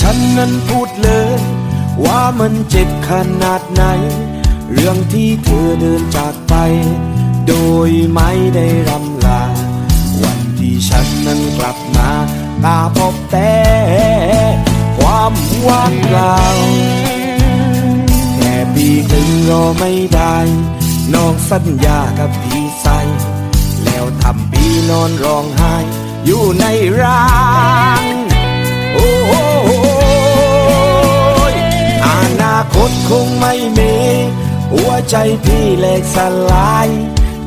ฉันนั้นพูดเลย ว่ามันเจ็บขนาดไหน เรื่องที่เธอเดินจากไป โดยไม่ได้รำลา วันที่ฉันนั้นกลับมาตาพบแต่ความว่างเปล่าแค่ปีครึ่งรอไม่ได้น้องสัญญากับพี่ใสแล้วทำปีนอนร้องไห้อยู่ในร่าง นาคงไม่มี หัวใจพี่แหลกสลาย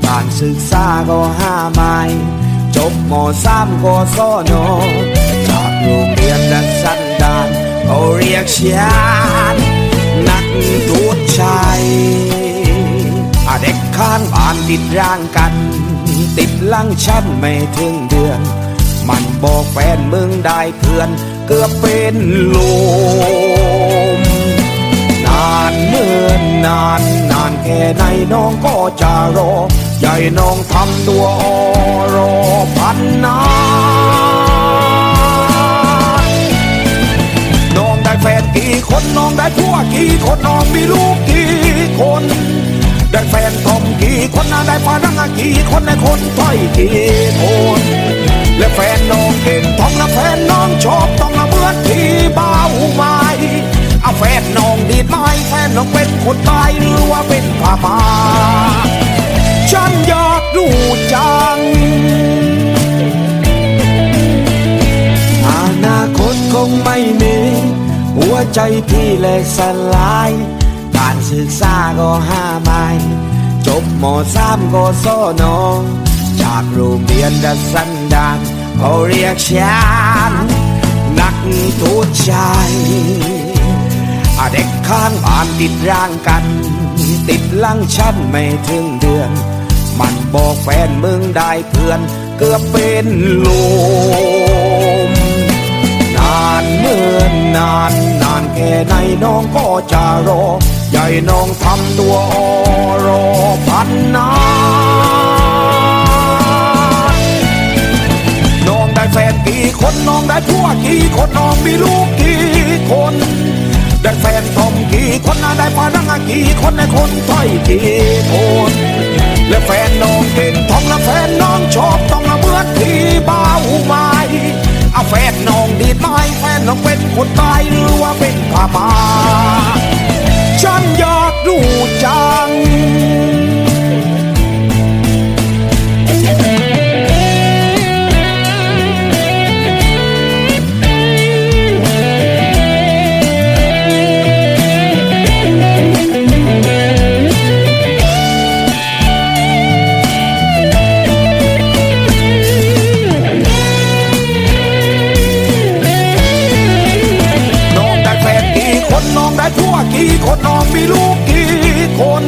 การศึกษาก็ห้าไม้จบมสามก็สอนอจากโรงเรียนดันสันดานเขาเรียกฉันนักทูตชายเด็กข้างบ้านติดร่างกัน ติดลังฉันไม่ถึงเดือน มันบอกแฟนมึงได้เพื่อน เกือบเป็นลม รอ ใหญ่น้องทำตัวอรอพันนาน้องได้แฟนกี่คนน้องได้ผัวกี่คนน้องมีลูกกี่คน ได้แฟนทอมกี่คนนะได้ฝรั่งกี่คนได้คนถอยกี่คนและแฟนน้องเก่งท้องและแฟนน้องชอบต้องละเมื่อนที่บ้าวไม้เอาแฟนน้องดีดไม้แฟนน้องเป็นคนตายหรือว่าเป็นพม่าฉั ใจพี่แหลกสลายการศึกษาก็ห้าไม้จบมสามก็สอนอจากโรงเรียนดัสันดานเขาเรียกฉันนักทูตชายอาเด็กข้างบ้านติดร่างกัน ติดลังฉันไม่ถึงเดือน มันบอกแฟนมึงได้เพื่อน เกือบเป็นลมนานเมื่อนานนาน แค่ไหนน้องก็จะรอ ใหญ่น้องทำตัวอรอพันนาน้องได้แฟนกี่คนน้องได้ผัวกี่คนน้องมีลูกกี่คนได้แฟนทอมกี่คนนะได้ฝรั่งกี่คนได้คนถอยกี่คนและแฟนน้องเก่งทองและแฟนน้องชอบต้องละเมื่อนที่บ้าวไม้เอาแฟนน้องดีดไม้แฟนน้องเป็นคนตาย กี่คนน้องมีลูกกี่คน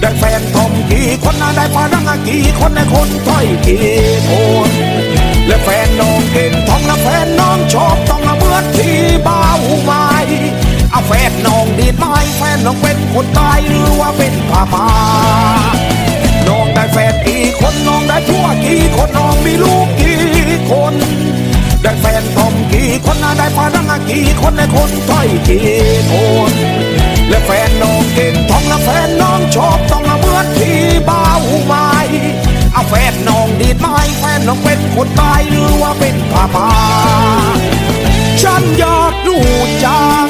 ได้แฟนทอมกี่คนนะได้ฝรั่งกี่คนได้คนถอยกี่คน และแฟนน้องเก่งท้องและแฟนน้องชอบต้องละเมื่อที่บ้าวไม้เอาแฟนน้องดีดไม้แฟนน้องเป็นคนตายหรือว่าเป็นพม่าน้ ได้พนังกี่คนในคนถ้อยกี่คนและแฟนน้องเก่งท้องและแฟนน้องชอบต้องละเมื่อที่บ้าหูไม้เอาแฟนน้องดีดไม้แฟนน้องเป็นคนตายหรือว่าเป็นผาผาฉันอยากดูจัง